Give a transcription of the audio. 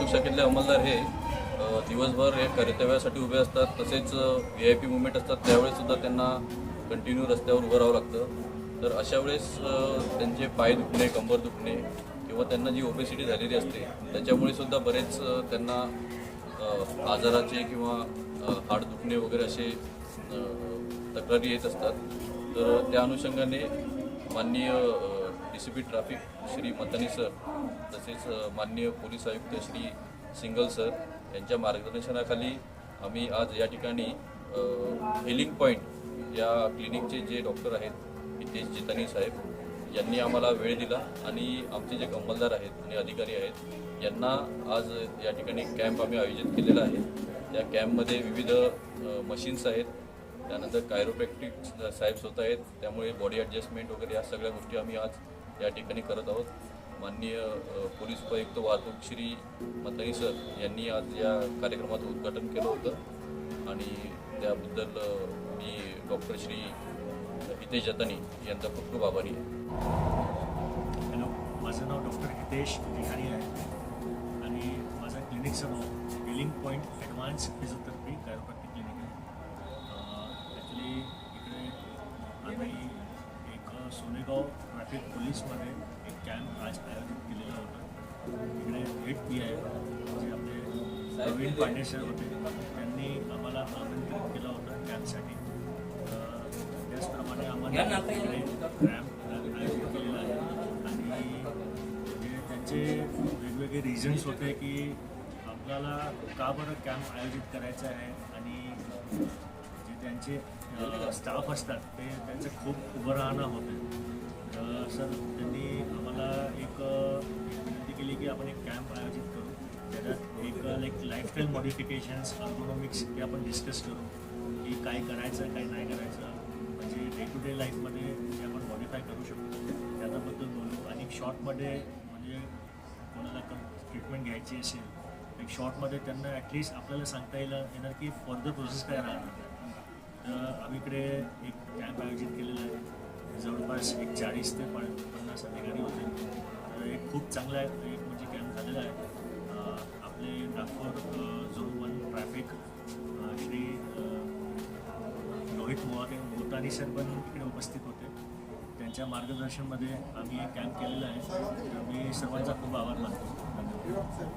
वाहतूक शाखेतले अंमलदार हे दिवसभर हे कर्तव्यासाठी उभे असतात. तसेच व्ही आय पी मुवमेंट असतात. त्यावेळेसुद्धा त्यांना कंटिन्यू रस्त्यावर उभं राहावं लागतं. तर अशा वेळेस त्यांचे पाय दुखणे कंबर दुखणे किंवा त्यांना जी ओबेसिटी झालेली असते त्याच्यामुळे सुद्धा बरेच त्यांना आजाराचे किंवा हाड दुखणे वगैरे असे तक्रारी येत असतात. तर त्या अनुषंगाने माननीय C P traffic Shri Matani sir तसेच माननीय पोलीस आयुक्त श्री सिंगल सर यांच्या मार्गदर्शनाखाली आम्ही आज या ठिकाणी हेलिंग पॉईंट या क्लिनिकचे जे डॉक्टर आहेत हितेश जितानी साहेब यांनी आम्हाला वेळ दिला आणि आमचे जे अंमलदार आहेत आणि अधिकारी आहेत यांना आज या ठिकाणी कॅम्प आम्ही आयोजित केलेला आहे. त्या कॅम्पमध्ये विविध मशीन्स आहेत. त्यानंतर कायरोपॅक्टिक साहेब स्वतः आहेत. त्यामुळे बॉडी ॲडजस्टमेंट वगैरे या सगळ्या गोष्टी आम्ही आज या ठिकाणी करत आहोत. माननीय पोलीस उपायुक्त वाहतूक श्री मताई सर यांनी आज या कार्यक्रमाचं उद्घाटन केलं होतं. आणि त्याबद्दल मी डॉक्टर श्री हितेश जतानी यांचा खूप खूप आभारी आहे. हॅलो माझं नाव डॉक्टर हितेश बिहारी आहे. आणि माझं क्लिनिकचं नाव billing point advance physiotherapy chiropractic clinic आहे. ॲक्च्युली सोनेगाव ट्रॅफिक पोलीसमध्ये एक कॅम्प आज आयोजित केलेला होता. इकडे हेड पी आहे. जे आपले प्रवीण पांडे सर होते. त्यांनी आम्हाला आमंत्रित केलं होतं कॅम्पसाठी त्याचप्रमाणे आम्हाला इकडे कॅम्प आयोजित केलेला आहे. आणि त्यांचे वेगवेगळे रिझन्स होते की आपल्याला का बरं कॅम्प आयोजित करायचं आहे आणि त्यांचे स्टाफ असतात. ते त्यांचं खूप उभं राहणं होतं. तर सर त्यांनी आम्हाला एक विनंती केली की आपण एक कॅम्प आयोजित करू. त्याच्यात एक लाईक लाईफस्टाईल मॉडिफिकेशन्स अर्गोनॉमिक्स हे आपण डिस्कस करू. की काय करायचं काय नाही करायचं. म्हणजे डे टू डे लाईफमध्ये जे आपण मॉडिफाय करू शकतो त्याच्याबद्दल बोलू. आणि शॉर्टमध्ये म्हणजे कोणाला ट्रीटमेंट घ्यायची असेल एक शॉर्टमध्ये त्यांना ॲटलिस्ट आपल्याला सांगता येईल येणार की फर्दर प्रोसेस काय राहणार. आम्ही इकडे एक कॅम्प आयोजित केलेला आहे. जवळपास एक चाळीस ते पण पन्नास अधिकारी होते. तर एक खूप चांगला एक म्हणजे कॅम्प झालेला आहे. आपले Nagpur zone one traffic Shri Rohit Mohate Motani sir पण इकडे उपस्थित होते. त्यांच्या मार्गदर्शनमध्ये आम्ही एक कॅम्प केलेला आहे. तर मी सर्वांचा खूप आभार मानतो.